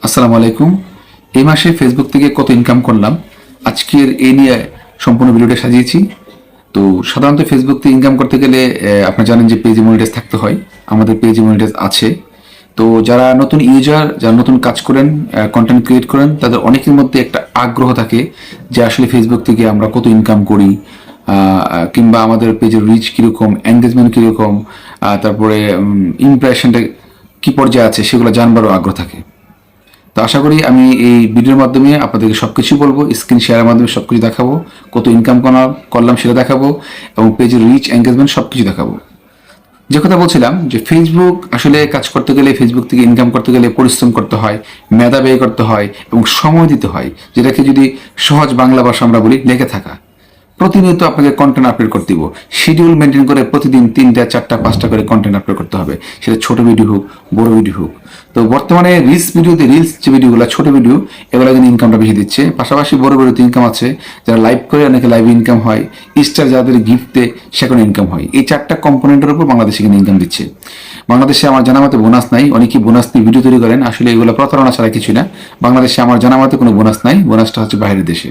আসসালামু আলাইকুম। এই মাসে ফেসবুক থেকে কত ইনকাম করলাম, আজকের এই নিয়ে সম্পূর্ণ ভিডিওটা সাজিয়েছি। তো সাধারণত ফেসবুক থেকে ইনকাম করতে গেলে আপনারা জানেন যে পেজ মনিটাইজ থাকতে হয়, আমাদের পেজ মনিটাইজ আছে। তো যারা নতুন ইউজার যারা নতুন কাজ করেন কন্টেন্ট ক্রিয়েট করেন, তাদের অনেকের মধ্যে একটা আগ্রহ থাকে যে আসলে ফেসবুক থেকে আমরা কত ইনকাম করি কিংবা আমাদের পেজের রিচ কীরকম এঙ্গেজমেন্ট কীরকম তারপরে ইমপ্রেশনটা কি পর্যায়ে আছে, সেগুলো জানবারও আগ্রহ থাকে। তো আশা করি আমি এই ভিডিওর মাধ্যমে আপনাদেরকে সব কিছু বলব স্ক্রিন শেয়ারের মাধ্যমে সব কিছু দেখাবো, কত ইনকাম করা করলাম সেটা দেখাবো, এবং পেজের রিচ এঙ্গেজমেন্ট সব কিছু দেখাবো। যে কথা বলছিলাম যে ফেসবুক আসলে কাজ করতে গেলে ফেসবুক থেকে ইনকাম করতে গেলে পরিশ্রম করতে হয়, মেধা ব্যয় করতে হয়, এবং সময় দিতে হয়, যেটাকে যদি সহজ বাংলা ভাষা আমরা বলি লেগে থাকা। প্রতিনিয়ত আপনাকে কন্টেন্ট আপলোড করতে দিব। শিডিউল মেনটেন করে প্রতিদিন তিনটা, চারটা, পাঁচটা করে কন্টেন্ট আপলোড করতে হবে। সেটা ছোট ভিডিও হোক, বড় ভিডিও হোক। তো বর্তমানে রিলস ভিডিওতে রিলস যে ভিডিওগুলো ছোট ভিডিও এগুলো কিন্তু ইনকামটা বেশি দিচ্ছে। পাশাপাশি বড় বড় ইনকাম আছে। যারা লাইভ করে অনেকে লাইভ ইনকাম হয়। স্টার যাদের গিফটে সেখানে ইনকাম হয়। এই চারটা কম্পোনেন্টের উপর বাংলাদেশে কিন্তু ইনকাম দিচ্ছে। বাংলাদেশে আমার জানা মতে বোনাস নাই। অনেকেই বোনাস নিয়ে ভিডিও তৈরি করেন। আসলে এগুলো প্রতারণা ছাড়া কিছুই না। বাংলাদেশে আমার জানা মতে কোনো বোনাস নাই। বোনাসটা হচ্ছে বাইরের দেশে।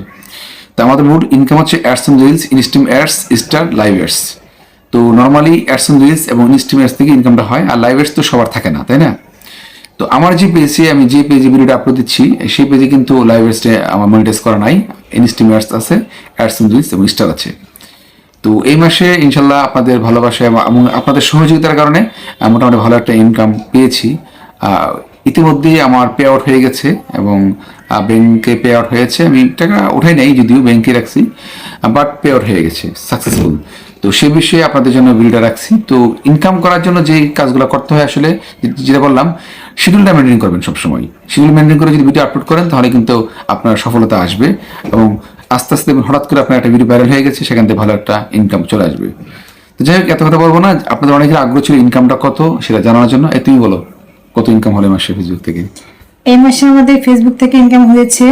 আমাদের মোট ইনকাম হচ্ছে ads and reels instream ads star live ads তো নর্মালি অ্যাডস অ্যান্ড রিলস এবং ইনস্টিম অ্যাডস থেকে ইনকামটা হয়, আর লাইভ অ্যাডস তো সবার থাকে না, তাই না? তো আমার যে পেজে আমি যে পেজে ভিডিওটা আপলোড দিচ্ছি, সেই পেজে কিন্তু লাইভ অ্যাডসে আমার মনিটাইজ করা নাই ইনস্টিম অ্যাডস আছে অ্যাডস অ্যান্ড রিলস এবং স্টার আছে। তো এই মাসে ইনশাল্লাহ আপনাদের ভালোবাসা এবং আপনাদের সহযোগিতার কারণে মোটামুটি ভালো একটা ইনকাম পেয়েছি। ইতিমধ্যেই আমার পে আউট হয়ে গেছে এবং ব্যাংকে পে আউট হয়েছে। আমি টাকা উঠাই নাই, যদিও ব্যাংকে রাখছি বাট পে আউট হয়ে গেছে সাকসেসফুল তো সে বিষয়ে আপনাদের জন্য ভিডিওটা রাখছি। তো ইনকাম করার জন্য যে কাজগুলো করতে হয় আসলে যেটা বললাম শিডিউলটা মেনটেন করবেন সবসময়। শিডিউল মেনটেন করে যদি ভিডিও আপলোড করেন, তাহলে কিন্তু আপনার সফলতা আসবে এবং আস্তে আস্তে হঠাৎ করে আপনার একটা ভিডিও ভাইরাল হয়ে গেছে, সেখান থেকে ভালো একটা ইনকাম চলে আসবে। তো যাই হোক, এত কথা বলব না। আপনাদের অনেকের আগ্রহ ছিল ইনকামটা কত, সেটা জানার জন্য। এ বলো, কত ইনকাম হলে মাসে ফেসবুক থেকে? এই মাসে আমাদের ফেসবুক থেকে ইনকাম হয়েছে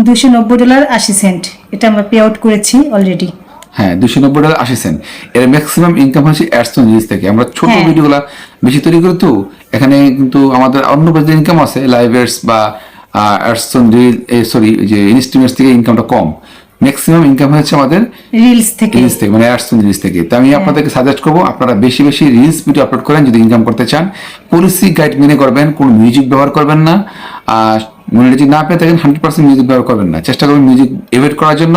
দুশো নব্বই ডলার আশি সেন্ট এটা আমরা পে আউট করেছি অলরেডি হ্যাঁ দুশো নব্বই ডলার আশি সেন্ট এর ম্যাক্সিমাম ইনকাম হচ্ছে অ্যাডস নিউজ থেকে। আমরা ছোট হ্যাঁ। ভিডিওগুলো বেশি তৈরি করি তো এখানে কিন্তু আমাদের অন্য ইনকাম আছে লাইভ বা অ্যাডস সরি যে ইনস্ট্রিমেন্টস থেকে ইনকামটা কম। ম্যাক্সিমাম ইনকাম হচ্ছে আমাদের রিলস থেকে। রিলস থেকে মানে অ্যাডস রিলস থেকে। তো আমি আপনাদেরকে সাজেস্ট করব আপনারা বেশি বেশি রিলস ভিডিও আপলোড করেন যদি ইনকাম করতে চান। পলিসি গাইড মেনে করবেন কোনো মিউজিক ব্যবহার করবেন না। আর মনে যদি না পেয়ে থাকেন হান্ড্রেড পার্সেন্ট মিউজিক ব্যবহার করবেন না। চেষ্টা করবেন মিউজিক এভেট করার জন্য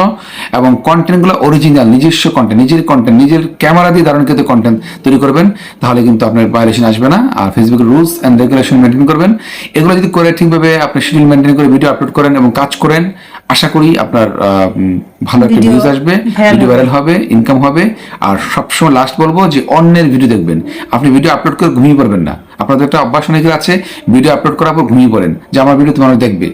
এবং কন্টেন্টগুলো অরিজিনাল নিজস্ব কন্টেন্ট নিজের কন্টেন্ট নিজের ক্যামেরা দিয়ে ধারণকৃত কন্টেন্ট তৈরি করবেন তাহলে কিন্তু আপনার ভায়োলেশন আসবে না। আর ফেসবুকের রুলস অ্যান্ড রেগুলেশন মেনটেন করবেন। এগুলো যদি করে ঠিকভাবে আপনি শিডিউল মেনটেন করে ভিডিও আপলোড করেন এবং কাজ করেন আশা করি আপনার ভালো একটা ভিউজ আসবে ভিডিও ভাইরাল হবে। ইনকাম হবে আর সবসময় লাস্ট বলব যে অন্যের ভিডিও দেখবেন। আপনি ভিডিও আপলোড করে ঘুমিয়ে পড়বেন না। আপনাদের একটা অভ্যাস অনেকের আছে ভিডিও আপলোড করার পর ঘুমিয়ে পড়েন যে আমার ভিডিও তো মানুষ দেখবে।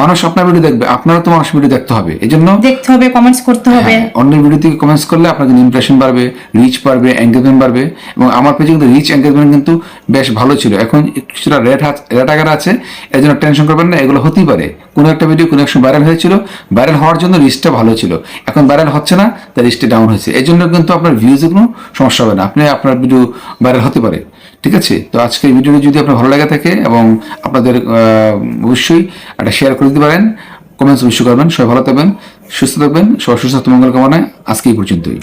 মানুষ আপনার ভিডিও দেখবে আপনারও তো মানুষ ভিডিও দেখতে হবে এই জন্য দেখতে হবে কমেন্টস করতে হবে। হ্যাঁ, অন্যের ভিডিও থেকে কমেন্টস করলে আপনার কিন্তু ইমপ্রেশন বাড়বে রিচ বাড়বে এঙ্গেজমেন্ট বাড়বে এবং আমার পেজে কিন্তু রিচ এঙ্গেজমেন্ট কিন্তু বেশ ভালো ছিল। এখন কিছুটা রেট রেট আকার আছে এর জন্য টেনশন করবেন না এগুলো হতেই পারে। কোনো একটা ভিডিও কোনো এক সময় ভাইরাল হয়েছিল ভাইরাল হওয়ার জন্য রিচটা ভালো ছিল। এখন ভাইরাল হচ্ছে না তার রিচটা ডাউন হয়েছে। এই জন্য কিন্তু আপনার ভিউজে কোনো সমস্যা হবে না। আপনি আপনার ভিডিও ভাইরাল হতে পারে। ঠিক আছে? তো আজকের ভিডিওটি যদি আপনার ভালো লাগে থাকে এবং আপনাদের অবশ্যই একটা শেয়ার করে দিতে পারেন কমেন্টস অবশ্যই করবেন। সবাই ভালো থাকবেন, সুস্থ থাকবেন, সবার সুস্বাস্থ্য, মঙ্গল কামনায় আজকে এই পর্যন্তই।